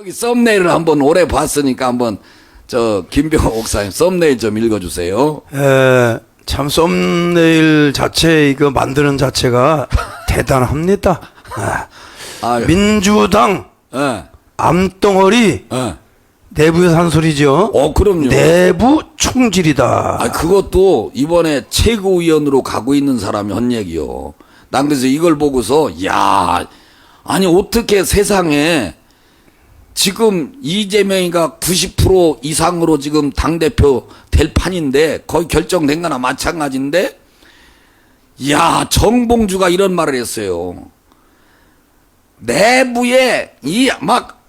여기 썸네일을 한번 오래 봤으니까 한번 저 김병호 목사님 썸네일 좀 읽어주세요. 에, 참 썸네일 자체 이거 만드는 자체가 대단합니다. 아, 아, 민주당 예, 암덩어리 예. 내부에서 한 소리죠. 어, 그럼요. 내부 총질이다. 아, 그것도 이번에 최고위원으로 가고 있는 사람이 한 얘기요. 난 그래서 이걸 보고서, 야, 아니, 어떻게 세상에 지금 이재명이가 90% 이상으로 지금 당대표 될 판인데, 거의 결정된 거나 마찬가지인데, 야, 정봉주가 이런 말을 했어요. 내부에 이 막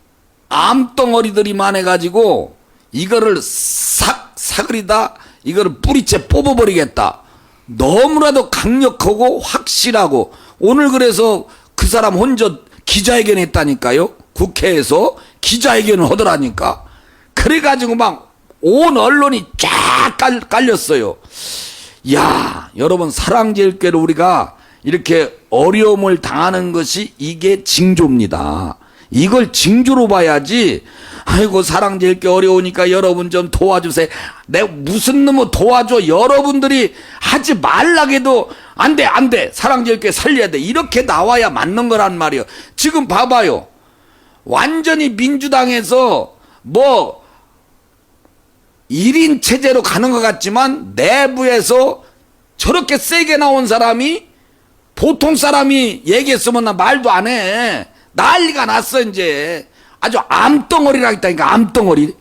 암덩어리들이 많아가지고 이거를 싹 사그리다 이거를 뿌리째 뽑아버리겠다. 너무나도 강력하고 확실하고 오늘 그래서 그 사람 혼자 기자회견 했다니까요. 국회에서 기자회견을 하더라니까. 그래가지고 막 온 언론이 쫙 깔, 깔렸어요. 야, 여러분 사랑제일교회를 우리가 이렇게 어려움을 당하는 것이 이게 징조입니다. 이걸 징조로 봐야지. 아이고 사랑제일교회 어려우니까 여러분 좀 도와주세요. 내가 무슨 놈을 도와줘. 여러분들이 하지 말라게도 안 돼, 안 돼. 사랑제일교회 살려야 돼. 이렇게 나와야 맞는 거란 말이에요. 지금 봐봐요. 완전히 민주당에서 뭐 1인 체제로 가는 것 같지만 내부에서 저렇게 세게 나온 사람이 보통 사람이 얘기했으면 나 말도 안 해. 난리가 났어, 이제. 아주 암덩어리라 했다니까, 암덩어리.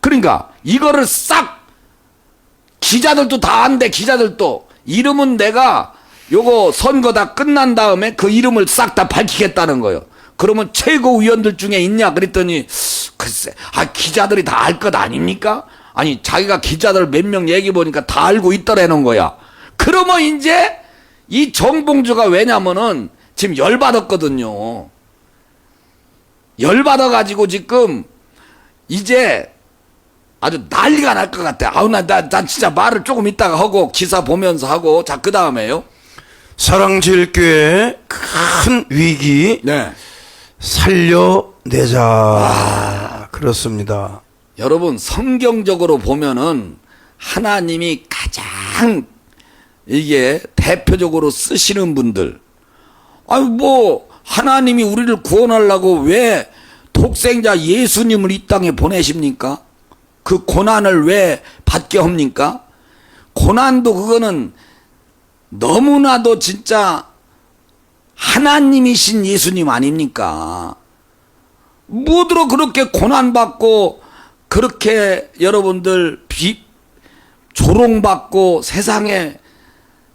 그러니까, 이거를 싹, 기자들도 다 안돼, 기자들도. 이름은 내가 요거 선거 다 끝난 다음에 그 이름을 싹 다 밝히겠다는 거예요. 그러면 최고위원들 중에 있냐? 그랬더니, 글쎄, 아, 기자들이 다 알 것 아닙니까? 아니, 자기가 기자들 몇 명 얘기 보니까 다 알고 있더라는 거야. 그러면 이제, 이 정봉주가 왜냐면은 지금 열 받았거든요. 열 받아가지고 지금 이제 아주 난리가 날 것 같아. 아우, 나, 나, 나 진짜 말을 조금 이따가 하고 기사 보면서 하고. 자, 그 다음에요. 사랑제일교회 큰 위기 네. 살려내자. 아, 그렇습니다. 여러분, 성경적으로 보면은 하나님이 가장 이게 대표적으로 쓰시는 분들. 아유, 뭐, 하나님이 우리를 구원하려고 왜 독생자 예수님을 이 땅에 보내십니까? 그 고난을 왜 받게 합니까? 고난도 그거는 너무나도 진짜 하나님이신 예수님 아닙니까? 뭐들어 그렇게 고난받고 그렇게 여러분들 비 조롱받고 세상에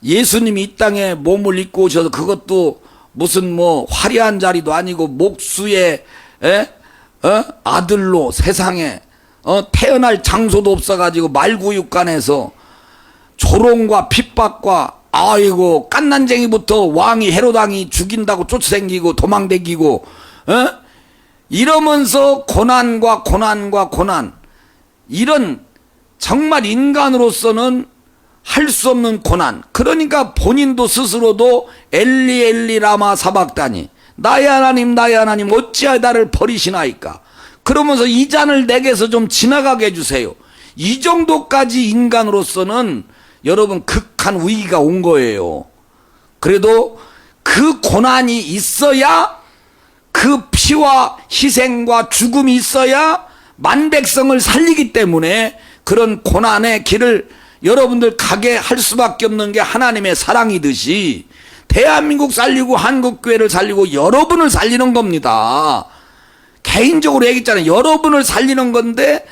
예수님이 이 땅에 몸을 입고 오셔서 그것도 무슨 뭐 화려한 자리도 아니고 목수의 에? 어? 아들로 세상에 어? 태어날 장소도 없어가지고 말구육간에서 조롱과 핍박과 아이고 깐난쟁이부터 왕이 헤로당이 죽인다고 쫓아다니고 도망다니고 어? 이러면서 고난과 고난과 고난. 이런 정말 인간으로서는 할 수 없는 고난. 그러니까 본인도 스스로도 엘리 엘리 라마 사박다니 나의 하나님 나의 하나님 어찌하여 나를 버리시나이까? 그러면서 이 잔을 내게서 좀 지나가게 해주세요. 이 정도까지 인간으로서는 여러분 극한 위기가 온 거예요 그래도 그 고난이 있어야 그 피와 희생과 죽음이 있어야 만백성을 살리기 때문에 그런 고난의 길을 여러분들 가게 할 수밖에 없는 게 하나님의 사랑이듯이 대한민국 살리고 한국교회를 살리고 여러분을 살리는 겁니다. 개인적으로 얘기했잖아요. 여러분을 살리는 건데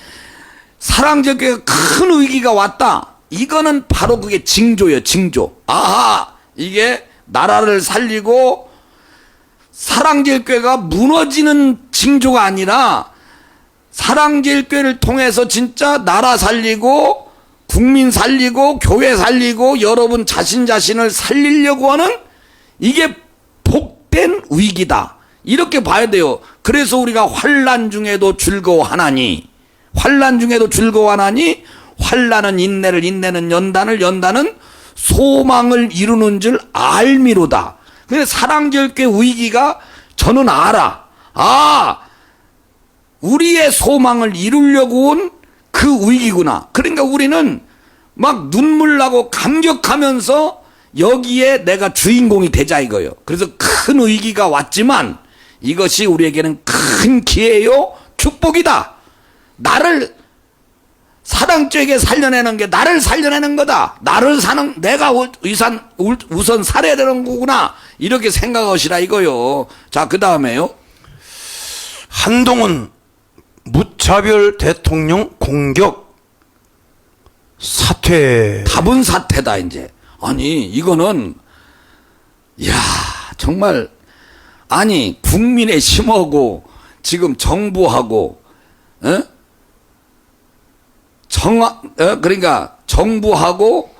사랑적인 큰 위기가 왔다. 이거는 바로 그게 징조예요, 징조. 아하, 이게 나라를 살리고 사랑제일교회가 무너지는 징조가 아니라 사랑제일교회를 통해서 진짜 나라 살리고 국민 살리고 교회 살리고 여러분 자신 자신을 살리려고 하는 이게 복된 위기다. 이렇게 봐야 돼요. 그래서 우리가 환란 중에도 즐거워하나니 환란 중에도 즐거워하나니 환란은 인내를 인내는 연단을 연단은 소망을 이루는 줄 알미로다. 근데 사랑절교 위기가 저는 알아. 아, 우리 우리의 소망을 이루려고 온 그 위기구나. 그러니까 우리는 막 눈물 나고 감격하면서 여기에 내가 주인공이 되자 이거요. 그래서 큰 위기가 왔지만 이것이 우리에게는 큰 기회요, 축복이다. 나를 사랑죄에게 살려내는 게 나를 살려내는 거다. 나를 사는 내가 우- 우선 우선 살아야 되는 거구나. 이렇게 생각하시라 이거요. 자, 그 다음에요. 한동훈 무차별 대통령 공격 사퇴. 다분 사태다 이제. 아니 이거는 야 정말 아니 국민의 힘하고 지금 정부하고 어? 정 어? 그러니까 정부하고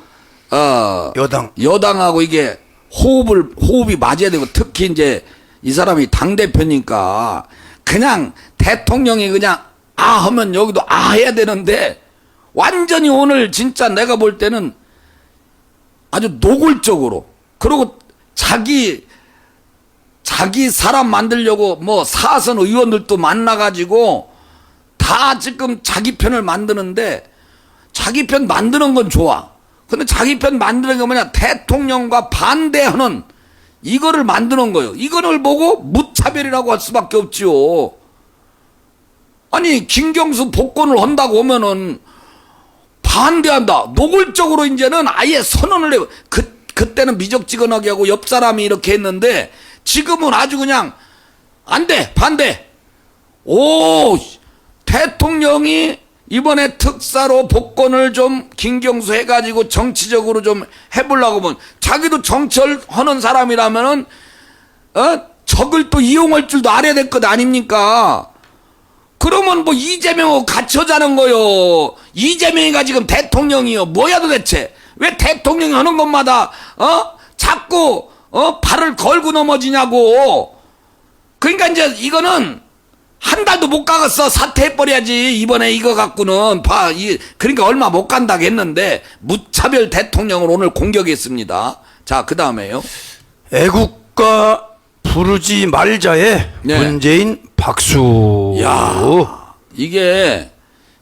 어 여당. 여당하고 이게 호흡을 호흡이 맞아야 되고 특히 이제 이 사람이 당 대표니까 그냥 대통령이 그냥 아 하면 여기도 아 해야 되는데 완전히 오늘 진짜 내가 볼 때는 아주 노골적으로 그리고 자기 자기 사람 만들려고 뭐 사선 의원들도 만나 가지고 다 지금 자기 편을 만드는데 자기 편 만드는 건 좋아. 근데 자기 편 만드는 게 뭐냐? 대통령과 반대하는 이거를 만드는 거예요. 이거를 보고 무차별이라고 할 수밖에 없지요. 아니, 김경수 복권을 한다고 하면은 반대한다. 노골적으로 이제는 아예 선언을 해요. 그, 그때는 미적지근하게 하고 옆 사람이 이렇게 했는데 지금은 아주 그냥 안 돼. 반대. 오, 대통령이 이번에 특사로 복권을 좀 김경수 해가지고 정치적으로 좀 해보려고 하면 자기도 정치를 하는 사람이라면은 어 적을 또 이용할 줄도 알아야 될 것 아닙니까? 그러면 뭐 이재명하고 같이 하자는 거요. 이재명이가 지금 대통령이요. 뭐야 도대체? 왜 대통령이 하는 것마다 어 자꾸 어 발을 걸고 넘어지냐고. 그러니까 이제 이거는 한 달도 못 가겠어. 사퇴해버려야지. 이번에 이거 갖고는. 봐 이, 그러니까 얼마 못 간다고 했는데 무차별 대통령을 오늘 공격했습니다. 자 그 다음에요. 애국가 부르지 말자에 네. 문재인 박수. 야 이게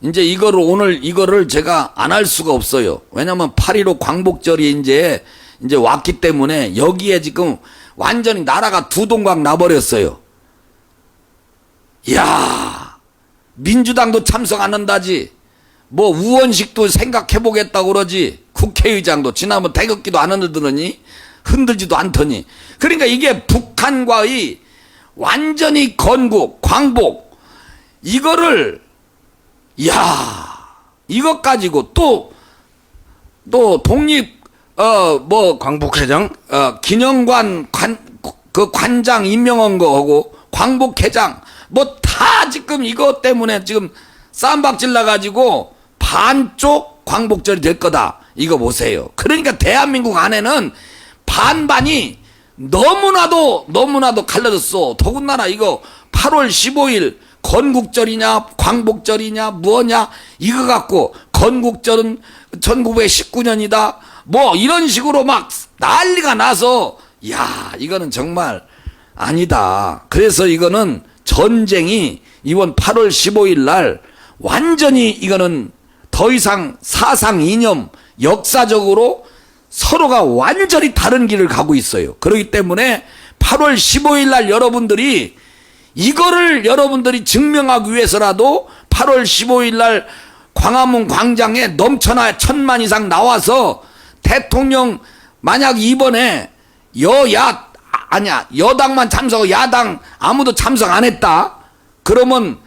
이제 이거를 오늘 이거를 제가 안 할 수가 없어요. 왜냐면 8.15 광복절이 이제 이제 왔기 때문에 여기에 지금 완전히 나라가 두 동강 나버렸어요 야 민주당도 참석 안 한다지. 뭐 우원식도 생각해 보겠다고 그러지. 국회의장도 지난번 태극기도 안 흔들더니 흔들지도 않더니. 그러니까 이게 북한과의 완전히 건국, 광복 이거를 야 이것 가지고 또또 독립 어 뭐 광복회장 어, 기념관 관, 그 관장 임명한 거 하고 광복회장 뭐 다 지금 이것 때문에 지금 쌈박질 나가지고 반쪽 광복절이 될 거다. 이거 보세요. 그러니까 대한민국 안에는 반반이 너무나도 너무나도 갈라졌어. 더군다나 이거 8월 15일 건국절이냐 광복절이냐 뭐냐 이거 갖고 건국절은 1919년이다 뭐 이런 식으로 막 난리가 나서 야 이거는 정말 아니다 그래서 이거는 전쟁이 이번 8월 15일 날 완전히 이거는 더 이상 사상 이념 역사적으로 서로가 완전히 다른 길을 가고 있어요. 그렇기 때문에 8월 15일 날 여러분들이 이거를 여러분들이 증명하기 위해서라도 8월 15일 날 광화문 광장에 넘쳐나 천만 이상 나와서 대통령 만약 이번에 여야 아니야 여당만 참석 야당 아무도 참석 안 했다? 그러면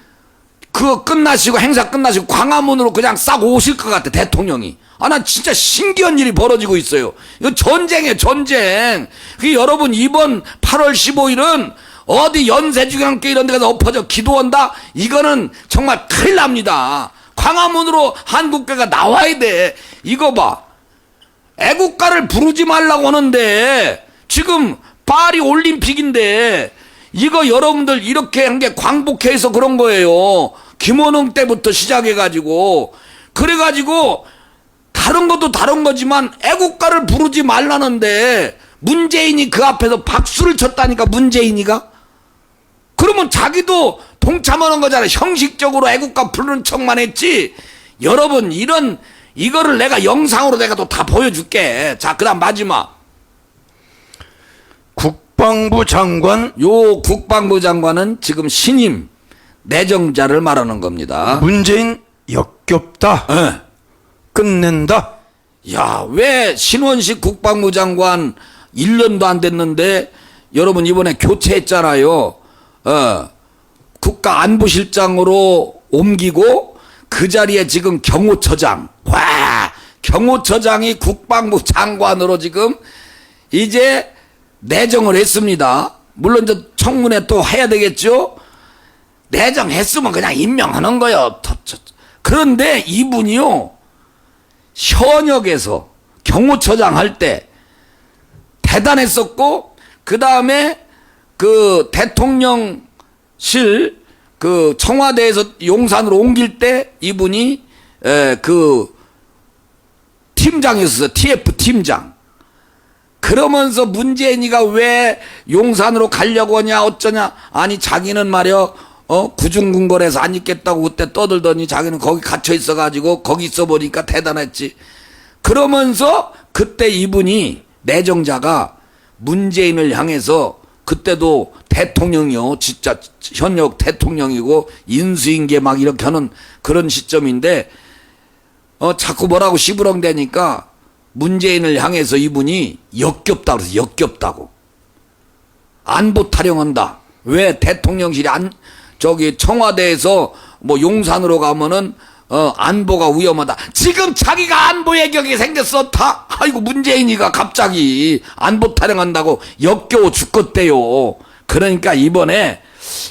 그거 끝나시고 행사 끝나시고 광화문으로 그냥 싹 오실 것 같아 대통령이. 아 나 진짜 신기한 일이 벌어지고 있어요. 이거 전쟁이에요 전쟁. 그 여러분 이번 8월 15일은 어디 연세주경께 이런 데 가서 엎어져 기도한다? 이거는 정말 큰일 납니다. 광화문으로 한국교가 나와야 돼. 이거 봐. 애국가를 부르지 말라고 하는데 지금 파리 올림픽인데 이거 여러분들 이렇게 한 게 광복해서 그런 거예요. 김원웅 때부터 시작해가지고 그래가지고 다른 것도 다른 거지만 애국가를 부르지 말라는데 문재인이 그 앞에서 박수를 쳤다니까 문재인이가 그러면 자기도 동참하는 거잖아. 형식적으로 애국가 부르는 척만 했지. 여러분 이런 이거를 내가 영상으로 내가 또 다 보여줄게. 자 그다음 마지막 국방부 장관 요 국방부 장관은 지금 신임 내정자를 말하는 겁니다. 문재인 역겹다. 예. 끝낸다. 야, 왜 신원식 국방부 장관 1년도 안 됐는데 여러분 이번에 교체했잖아요. 어. 국가 안보실장으로 옮기고 그 자리에 지금 경호처장. 와! 경호처장이 국방부 장관으로 지금 이제 내정을 했습니다. 물론 저 청문회 또 해야 되겠죠? 내정했으면 그냥 임명하는 저- 그런데 이분이요. 현역에서 경호처장 할 때 대단했었고 그 다음에 그 대통령실 그 청와대에서 용산으로 옮길 때 이분이 에, 그 팀장이었어요 TF 팀장 그러면서 문재인이가 왜 용산으로 가려고 하냐 어쩌냐? 아니 자기는 말이야 어 구중궁궐에서 안 있겠다고 그때 떠들더니 자기는 거기 갇혀 있어 가지고 거기 있어 보니까 대단했지. 그러면서 그때 이분이 내정자가 문재인을 향해서 그때도 대통령이요 진짜 현역 대통령이고 인수인계 막 이렇게 하는 그런 시점인데 어, 자꾸 뭐라고 시부렁대니까 문재인을 향해서 이분이 역겹다고 그래서 역겹다고. 안보 타령한다. 왜 대통령실이 안, 저기 청와대에서 뭐 용산으로 가면은 어, 안보가 위험하다. 지금 자기가 안보 예격이 생겼어. 다, 아이고, 문재인이가 갑자기 안보 타령한다고 역겨워 죽겠대요. 그러니까 이번에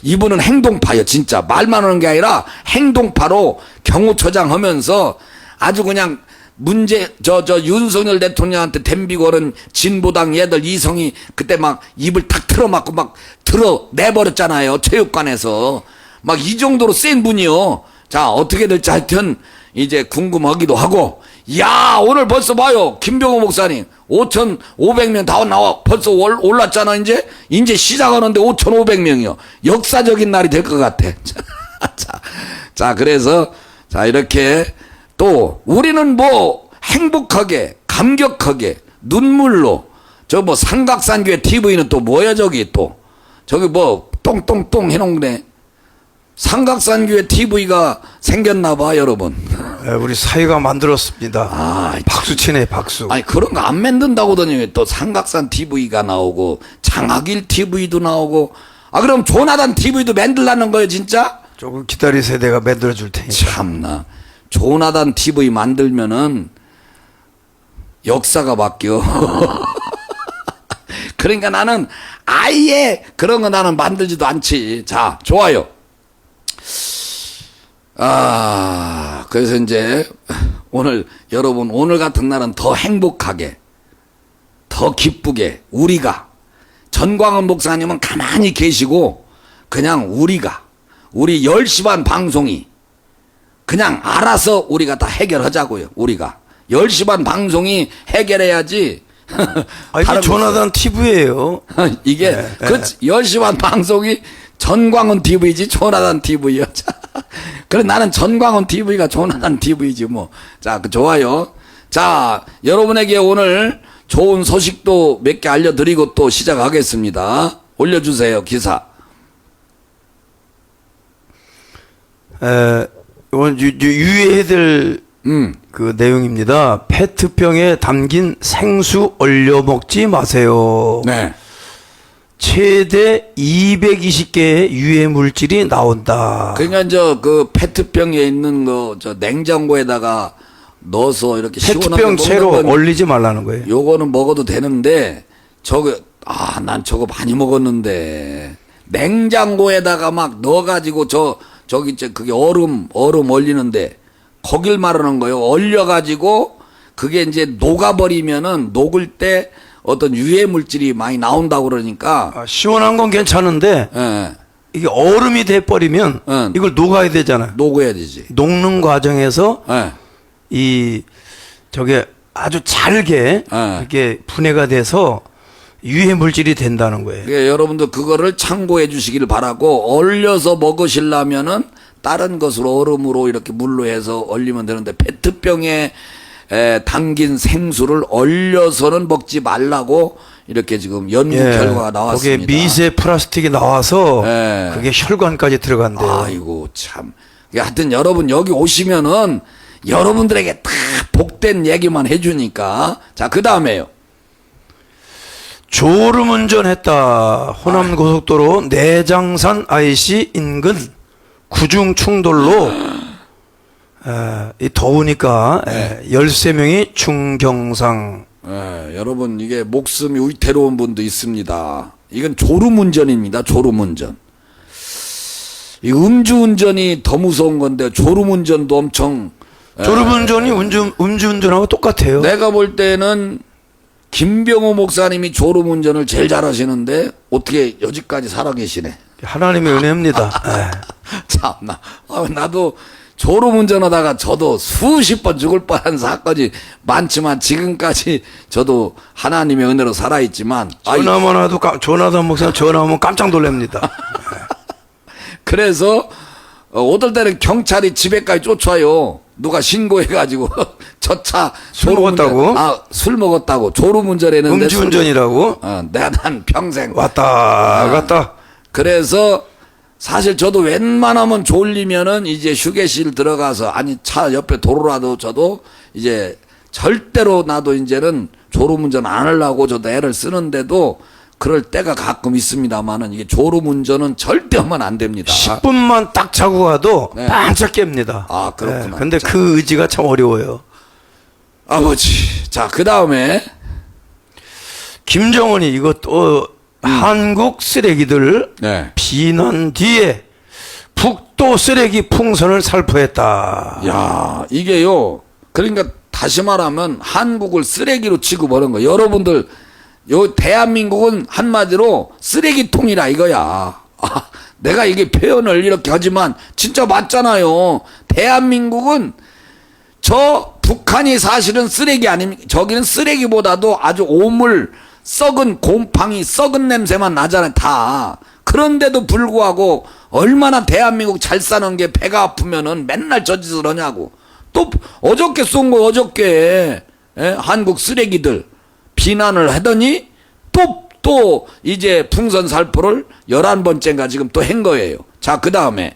이분은 행동파요, 진짜. 말만 하는 게 아니라 행동파로 경호처장 하면서 아주 그냥 문제 저 저 윤석열 대통령한테 댐비고는 진보당 얘들 이성이 그때 막 입을 탁 틀어막고 막 틀어 내버렸잖아요 체육관에서. 막 이 정도로 센 분이요. 자 어떻게 될지 하여튼 이제 궁금하기도 하고. 야 오늘 벌써 봐요 김병호 목사님. 5,500명 다 나와 벌써 올, 올랐잖아 이제? 이제 시작하는데 5,500명이요. 역사적인 날이 될 것 같아. 자, 자 그래서 자 이렇게 또 우리는 뭐 행복하게 감격하게 눈물로 저 뭐 삼각산교회 TV는 또 뭐야 저기 또 저기 뭐 똥똥똥 해놓네 삼각산교회 TV가 생겼나 봐 여러분 에, 우리 사회가 만들었습니다. 아, 박수 치네 박수. 아니 그런 거 안 만든다고 하더니 또 삼각산 TV가 나오고 장학일 TV도 나오고 아 그럼 조나단 TV도 만들라는 거예요 진짜 조금 기다리세요. 내가 만들어 줄 테니까. 참나 조나단 TV 만들면은 역사가 바뀌어. 그러니까 나는 아예 그런 거 나는 만들지도 않지. 자, 좋아요. 아, 그래서 이제 오늘 여러분 오늘 같은 날은 더 행복하게 더 기쁘게 우리가 전광훈 목사님은 가만히 계시고 그냥 우리가 우리 10시 반 방송이 그냥 알아서 우리가 다 해결하자고요. 우리가 10시 반 방송이 해결해야지. 아, 이게 조나단 TV예요. 거- 이게 그 10시 반 방송이 전광훈 TV지 조나단 TV요. 자, 그래 나는 전광훈 TV가 조나단 TV지 뭐. 자, 그 좋아요. 자, 여러분에게 오늘 좋은 소식도 몇 개 알려드리고 또 시작하겠습니다. 올려주세요, 기사. 에, 이건 유, 유, 유의해야 될 음. 그 내용입니다. 페트병에 담긴 생수 얼려 먹지 마세요. 네. 최대 220개의 유해 물질이 나온다. 그러니까 저그 페트병에 있는 거 저 냉장고에다가 넣어서 이렇게 페트병 채로 얼리지 말라는 거예요. 요거는 먹어도 되는데 저거 아 난 저거 많이 먹었는데 냉장고에다가 막 넣어가지고 저 저기 저 그게 얼음 얼음 얼리는데 거길 말하는 거예요. 얼려 가지고 그게 이제 녹아 버리면은 녹을 때 어떤 유해 물질이 많이 나온다고 그러니까 아, 시원한 건 괜찮은데 예, 이게 얼음이 돼 버리면 응. 이걸 녹아야 되잖아요. 녹아야 되지. 녹는 과정에서 예. 이 저게 아주 잘게 네. 이렇게 분해가 돼서 유해 물질이 된다는 거예요. 그러니까 여러분들 그거를 참고해 주시길 바라고 얼려서 먹으시려면은 다른 것으로 얼음으로 이렇게 물로 해서 얼리면 되는데 페트병에 에, 담긴 생수를 얼려서는 먹지 말라고 이렇게 지금 연구 결과가 나왔습니다. 예, 거기에 미세 플라스틱이 나와서 예. 그게 혈관까지 들어간대요. 아이고 참. 하여튼 여러분 여기 오시면은 여러분들에게 다 복된 얘기만 해주니까 자 그 다음에요. 졸음 운전했다. 호남 고속도로 내장산 IC 인근 구중 충돌로 에, 이 더우니까 에, 13명이 중경상 예, 여러분 이게 목숨이 위태로운 분도 있습니다. 이건 졸음운전입니다. 졸음운전. 이 음주운전이 더 무서운 건데 졸음운전도 엄청 졸음 운전이 음주 음주운전하고 똑같아요. 내가 볼 때는 김병호 목사님이 졸음 운전을 제일 잘하시는데 어떻게 여지까지 살아계시네. 하나님의 은혜입니다. 에. 참나 아, 나도 졸음 운전하다가 저도 수십 번 죽을 뻔한 사건이 많지만 지금까지 저도 하나님의 은혜로 살아있지만 전화만 와도 깜- 전화도 목사님 전화하면 깜짝 놀랍니다. 그래서 어, 어떨 때는 경찰이 집에까지 쫓아요. 누가 신고해가지고 저차 술 먹었다고? 아술 먹었다고 졸음운전했는데 음주운전이라고 술- 어, 내가 난 평생 왔다 갔다. 그래서 사실 저도 웬만하면 졸리면은 이제 휴게실 들어가서 아니 차 옆에 도로라도 저도 이제 절대로 나도 이제는 졸음운전 안 하려고 저도 애를 쓰는데도 그럴 때가 가끔 있습니다만은 이게 졸음운전은 절대 하면 안 됩니다. 10분만 딱 자고 가도 네. 반짝 깹니다. 아, 그렇구나. 예, 근데 그 의지가 참 어려워요. 아버지. 자, 그 다음에 김정은이 또 음. 한국 쓰레기들 네. 비난 뒤에 북도 쓰레기 풍선을 살포했다. 야, 이게요. 그러니까 다시 말하면 한국을 쓰레기로 취급하는 거. 여러분들 요 대한민국은 한마디로 쓰레기통이라 이거야. 아, 내가 이게 표현을 이렇게 하지만 진짜 맞잖아요. 대한민국은 저 북한이 사실은 쓰레기 아닙니까? 저기는 쓰레기보다도 아주 오물, 썩은 곰팡이, 썩은 냄새만 나잖아요, 다. 그런데도 불구하고 얼마나 대한민국 잘 사는 게 배가 아프면은 맨날 저 짓을 하냐고. 또 어저께 쏜 거 어저께 예? 한국 쓰레기들 비난을 하더니 또, 또 이제 풍선 살포를 11번째인가 지금 또 한 거예요. 자, 그 다음에.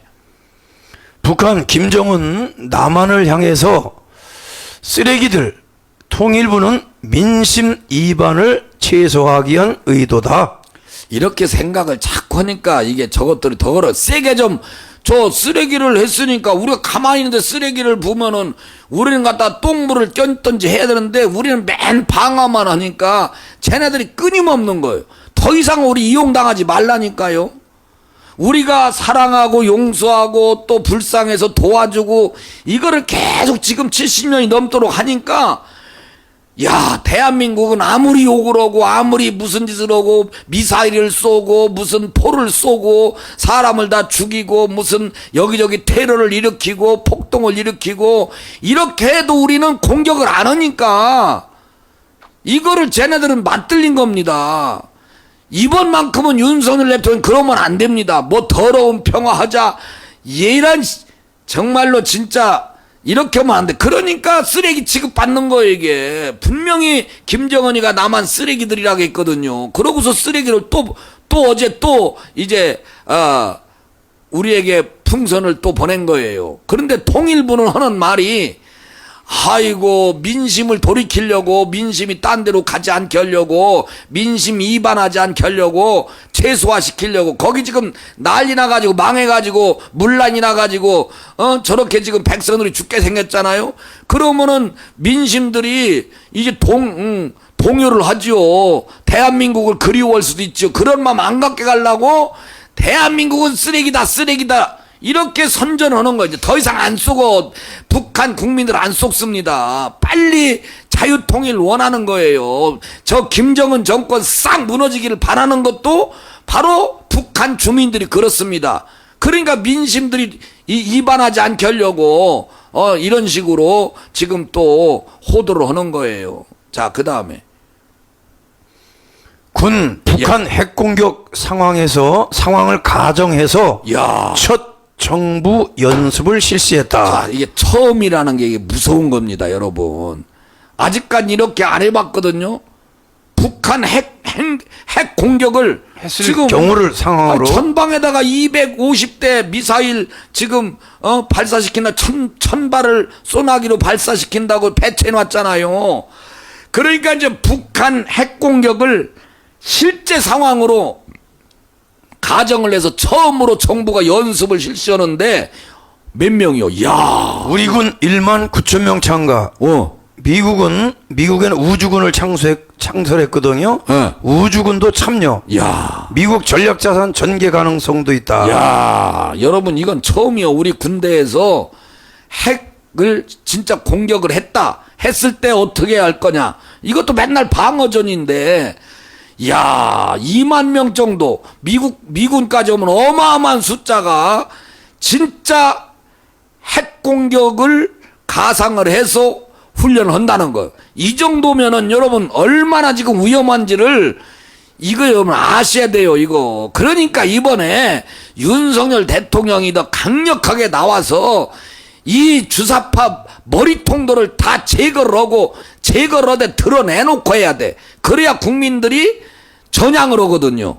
북한 김정은 남한을 향해서 쓰레기들 통일부는 민심 이반을 최소화하기 위한 의도다. 이렇게 생각을 자꾸 하니까 이게 저것들이 더 그래. 세게 좀, 저 쓰레기를 했으니까 우리가 가만히 있는데 쓰레기를 보면은 우리는 갖다 똥물을 껴든지 해야 되는데 우리는 맨 방어만 하니까 쟤네들이 끊임없는 거예요. 더 이상 우리 이용당하지 말라니까요. 우리가 사랑하고 용서하고 또 불쌍해서 도와주고 이거를 계속 지금 70년이 넘도록 하니까 야, 대한민국은 아무리 욕을 하고 아무리 무슨 짓을 하고 미사일을 쏘고 무슨 포를 쏘고 사람을 다 죽이고 무슨 여기저기 테러를 일으키고 폭동을 일으키고 이렇게 해도 우리는 공격을 안 하니까 이거를 쟤네들은 맞들린 겁니다. 이번만큼은 윤석열 대통령 그러면 안 됩니다. 뭐 더러운 평화하자. 씨, 정말로 진짜 이렇게 하면 안 돼. 그러니까 쓰레기 취급받는 거예요, 이게. 분명히 김정은이가 남한 쓰레기들이라고 했거든요. 그러고서 쓰레기를 또, 또 어제 또 이제, 어, 우리에게 풍선을 또 보낸 거예요. 그런데 통일부는 하는 말이 아이고 민심을 돌이키려고 민심이 딴 데로 가지 않게 하려고 민심 이반하지 않게 하려고 최소화시키려고 거기 지금 난리 나가지고 망해가지고 문란이 나가지고 어 저렇게 지금 백성들이 죽게 생겼잖아요? 그러면은 민심들이 이제 동 음, 동요를 하지요. 대한민국을 그리워할 수도 있죠 그런 마음 안 갖게 가려고 대한민국은 쓰레기다 쓰레기다 이렇게 선전하는 거죠. 더 이상 안 쏘고 북한 국민들 안 쏘습니다. 빨리 자유통일 원하는 거예요. 저 김정은 정권 싹 무너지기를 바라는 것도 바로 북한 주민들이 그렇습니다. 그러니까 민심들이 이, 이반하지 않게 하려고 어 이런 식으로 지금 또 호도를 하는 거예요. 자, 그 다음에 군 북한 핵 공격 상황에서 상황을 가정해서 야. 첫 정부 연습을 실시했다. 자, 이게 처음이라는 게 이게 무서운 겁니다, 여러분. 아직까지 이렇게 안 해봤거든요. 북한 핵, 핵, 핵 공격을 했을 경우를 상황으로. 아, 전방에다가 250대 미사일 지금 어, 발사시킨다 천, 천 발을 쏘나기로 발사시킨다고 배치해 놨잖아요. 그러니까 이제 북한 핵 공격을 실제 상황으로 가정을 해서 처음으로 정부가 연습을 실시하는데 몇 명이요? 야, 우리 군 1만 9천 명 참가. 어, 미국은 미국에는 우주군을 창수했, 창설했거든요. 네. 우주군도 참여. 야, 미국 전략 자산 전개 가능성도 있다. 야, 여러분 이건 처음이요. 우리 군대에서 핵을 진짜 공격을 했다. 했을 때 어떻게 할 거냐. 이것도 맨날 방어전인데, 야, 2만 명 정도 미국 미군까지 오면 어마어마한 숫자가 진짜 핵 공격을 가상을 해서 훈련을 한다는 거. 이 정도면은 여러분 얼마나 지금 위험한지를 이거 여러분 아셔야 돼요, 이거. 그러니까 이번에 윤석열 대통령이 더 강력하게 나와서 이 주사파 머리통들을 다 제거를 하고 하되 드러내놓고 해야 돼. 그래야 국민들이 전향을 하거든요.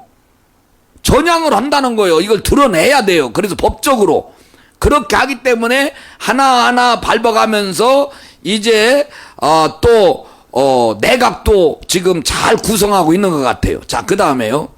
전향을 한다는 거예요. 이걸 드러내야 돼요. 그래서 법적으로. 그렇게 하기 때문에 하나하나 밟아가면서 이제 어, 또 어, 내각도 지금 잘 구성하고 있는 것 같아요. 자, 그 다음에요.